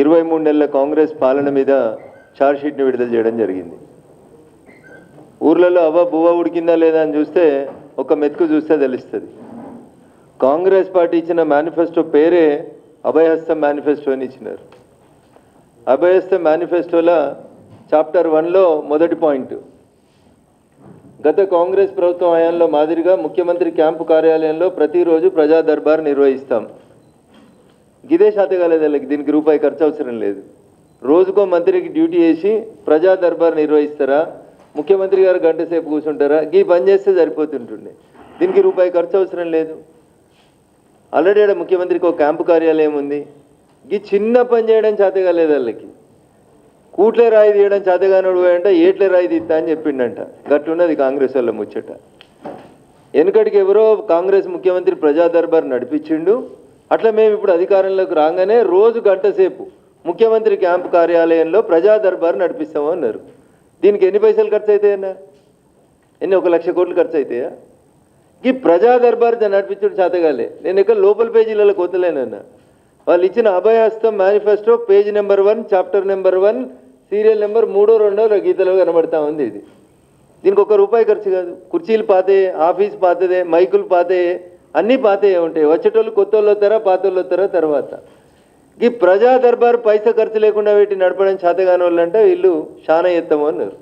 ఇరవై మూడు నెలల కాంగ్రెస్ పాలన మీద ఛార్జ్షీట్ని విడుదల చేయడం జరిగింది. ఊర్లలో అవ్వ బువ్వ ఉడికిందా లేదా అని చూస్తే ఒక మెతుకు చూస్తే తెలుస్తుంది. కాంగ్రెస్ పార్టీ ఇచ్చిన మేనిఫెస్టో పేరే అభయహస్త మేనిఫెస్టో అని ఇచ్చినారు. అభయహస్త మేనిఫెస్టోలో చాప్టర్ వన్లో మొదటి పాయింట్ గత కాంగ్రెస్ ప్రభుత్వం హయాంలో మాదిరిగా ముఖ్యమంత్రి క్యాంపు కార్యాలయంలో ప్రతిరోజు ప్రజా దర్బార్ నిర్వహిస్తాం. గిదే శాతగాలేదు వాళ్ళకి దీనికి రూపాయి ఖర్చు అవసరం లేదు. రోజుకో మంత్రికి డ్యూటీ వేసి ప్రజా దర్బార్ నిర్వహిస్తారా? ముఖ్యమంత్రి గారు గంట సేపు కూర్చుంటారా? గీ పని చేస్తే సరిపోతుంటుండే. దీనికి రూపాయి ఖర్చు అవసరం లేదు. ఆల్రెడీ ఆడ ముఖ్యమంత్రికి ఒక క్యాంపు కార్యాలయం ఉంది. గీ చిన్న పని చేయడం చేతగాలేదు వాళ్ళకి కూట్లే రాయి తీయడం చేతగానోడు అంటే ఏట్లే రాయి తీస్తా అని చెప్పిండంట. గట్టున్నది కాంగ్రెస్ వాళ్ళ ముచ్చట. వెనుకటికి ఎవరో కాంగ్రెస్ ముఖ్యమంత్రి ప్రజా దర్బార్ నడిపించిండు. అట్లా మేము ఇప్పుడు అధికారంలోకి రాగానే రోజు గంట సేపు ముఖ్యమంత్రి క్యాంపు కార్యాలయంలో ప్రజా దర్బార్ నడిపిస్తాము అన్నారు. దీనికి ఎన్ని పైసలు ఖర్చు అవుతాయన్నా ఎన్ని? ఒక లక్ష కోట్లు ఖర్చు అవుతాయా ఈ ప్రజా దర్బార్ నడిపించడం చేతగాలే. నేను ఇక్కడ లోపల పేజీలలో కోతలేనన్నా వాళ్ళు ఇచ్చిన Abhayahastam manifesto page number one chapter number one serial number మూడో రెండో గీతలో కనబడతా ఉంది ఇది. దీనికి ఒక రూపాయి ఖర్చు కాదు. కుర్చీలు పాతే ఆఫీస్ పాతదే మైకులు పాతే అన్నీ పాతయే ఉంటాయి. వచ్చేటోళ్ళు కొత్త వాళ్ళు వస్తారా పాత వాళ్ళు వస్తారా తర్వాత. ఈ ప్రజా దర్బార్ పైసా ఖర్చు లేకుండా పెట్టి నడపడం చేతగాని వాళ్ళంటే వీళ్ళు చాలా ఎత్తము అన్నారు.